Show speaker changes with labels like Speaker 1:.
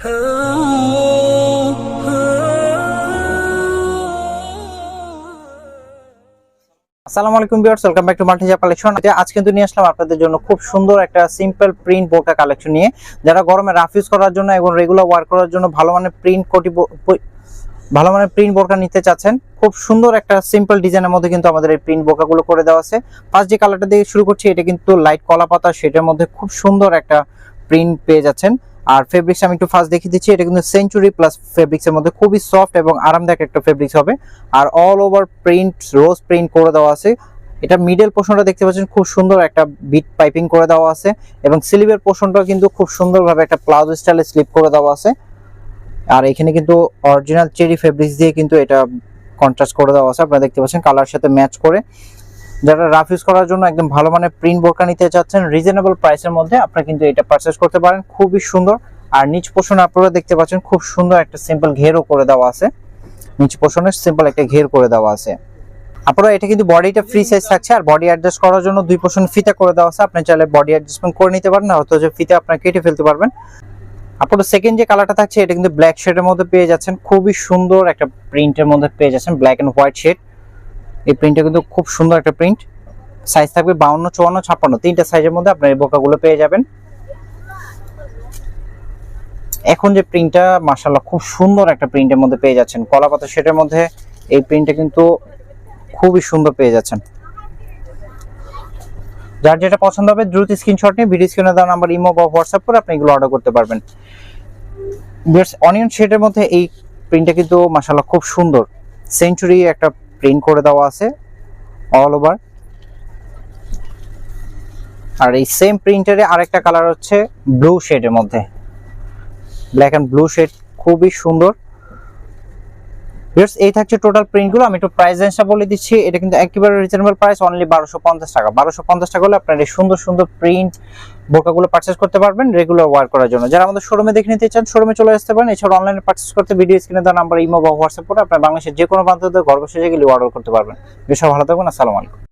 Speaker 1: আসসালামু আলাইকুম viewers, welcome back to মাল্টিজা কালেকশন। আজ কিন্তু নিয়ে আসলাম আপনাদের জন্য খুব সুন্দর একটা সিম্পল প্রিন্ট বোরকা কালেকশন নিয়ে। যারা গরমে রাফ ইউজ করার জন্য এবং রেগুলার ওয়ার্ক করার জন্য ভালো মানের প্রিন্ট কোটি ভালো মানের প্রিন্ট বোরকা নিতে চাচ্ছেন, খুব সুন্দর একটা সিম্পল ডিজাইনের মধ্যে কিন্তু আমাদের এই প্রিন্ট বোরকাগুলো করে দেওয়া আছে। ফার্স্ট যে কালারটা দিয়ে শুরু করছি, এটা কিন্তু লাইট কলা পাতা সেটার মধ্যে খুব সুন্দর একটা প্রিন্ট পেয়ে যাচ্ছেন। আর ফেব্রিক্স আমি একটু ফার্স্ট দেখিয়ে দিচ্ছি, এটা কিন্তু সেঞ্চুরি প্লাস ফেব্রিক্স এর মধ্যে খুবই সফট এবং আরামদায়ক একটা ফেব্রিক্স হবে। আর all over print rose print করে দেওয়া আছে। এটা মিডল পোর্শনটা দেখতে পাচ্ছেন, খুব সুন্দর একটা বিট পাইপিং করে দেওয়া আছে এবং স্লিভের পোর্শনটাও কিন্তু খুব সুন্দরভাবে একটা প্লাজো স্টাইলে স্লিপ করে দেওয়া আছে। আর এখানে কিন্তু অরিজিনাল চেরি ফেব্রিক্স দিয়ে কিন্তু এটা কন্ট্রাস্ট করে দেওয়া আছে। আপনারা দেখতে পাচ্ছেন কালার সাথে ম্যাচ করে। যারা রাফ ইউজ করার জন্য একদম ভালো মানের প্রিন্ট বোরকা নিতে চাচ্ছেন রিজনেবল প্রাইসের মধ্যে আপনারা কিন্তু এটা পারচেস করতে পারেন। খুবই সুন্দর। আর নিচ পোর্শনে আপনারা দেখতে পাচ্ছেন খুব সুন্দর একটা সিম্পল ঘেরও করে দেওয়া আছে। নিচ পোষণের সিম্পল একটা ঘের করে দেওয়া আছে। আপনারা এটা কিন্তু বডিটা ফ্রি সাইজ থাকছে। আর বডি অ্যাডজাস্ট করার জন্য দুই পোষণ ফিতা করে দেওয়া আছে। আপনি চাইলে বডি অ্যাডজাস্টমেন্ট করে নিতে পারেন আর অথচ ফিতা আপনার কেটে ফেলতে পারবেন। আপনার সেকেন্ড যে কালারটা থাকছে, এটা কিন্তু ব্ল্যাক শেডের মধ্যে পেয়ে যাচ্ছেন। খুবই সুন্দর একটা প্রিন্টের মধ্যে পেয়ে যাচ্ছেন ব্ল্যাক অ্যান্ড হোয়াইট শেড এই প্রিন্টটা কিন্তু খুব সুন্দর একটা প্রিন্ট সাইজ থাকবে বাউন্ন, চুয়ান্ন, ছাপ্পান্ন। তিনটা সাইজের মধ্যে আপনার এই বোকাগুলো পেয়ে যাবেন। এখন যে প্রিন্টটা মার্শাল্লাহ খুব সুন্দর একটা প্রিন্টের মধ্যে পেয়ে যাচ্ছেন। কলা পাতা শেডের মধ্যে এই প্রিন্টটা কিন্তু খুবই সুন্দর পেয়ে যাচ্ছেন। যার যেটা পছন্দ হবে, দ্রুত স্ক্রিনশট নিয়ে ভিডিও স্ক্রিনে দেওয়া নাম্বার ইমো বা হোয়াটসঅ্যাপ করে আপনি এগুলো অর্ডার করতে পারবেন। অনিয়ন শেডের মধ্যে এই প্রিন্টটা কিন্তু, মাশাআল্লাহ, খুব সুন্দর। সেঞ্চুরি একটা প্রিন্ট করে দেওয়া আছে অল ওভার আর এই সেম প্রিন্টারে আরেকটা কালার হচ্ছে ব্লু শেডের মধ্যে। ব্ল্যাক অ্যান্ড ব্লু শেড খুবই সুন্দর। ভিউয়ার্স এই থাকছে টোটাল প্রিন্টগুলো আমি একটু প্রাইস রেঞ্জটা বলে দিচ্ছি। এটা কিন্তু একেবারে রিজনেবল প্রাইস অনলি বারোশো পঞ্চাশ টাকা। বারোশো পঞ্চাশ টাকা হলে আপনার এই সুন্দর সুন্দর প্রিন্ট বোকাগুলো পারচেস করতে পারবেন রেগুলার ওয়ার করার জন্য। যারা আমাদের শোরুমে দেখে নিতে চান শোরুমে চলে আসতে পারেন। এছাড়া অনলাইনে পার্চেস করতে ভিডিও স্ক্রিনে দেওয়া নাম্বার ইমো বা হোয়াটসঅ্যাপ করে আপনার বাংলাদেশের যে কোনো প্রান্ত থেকে শেষে গেলে অর্ডার করতে পারবেন। বিষয় ভালো থাকবেন আসসালামু আলাইকুম।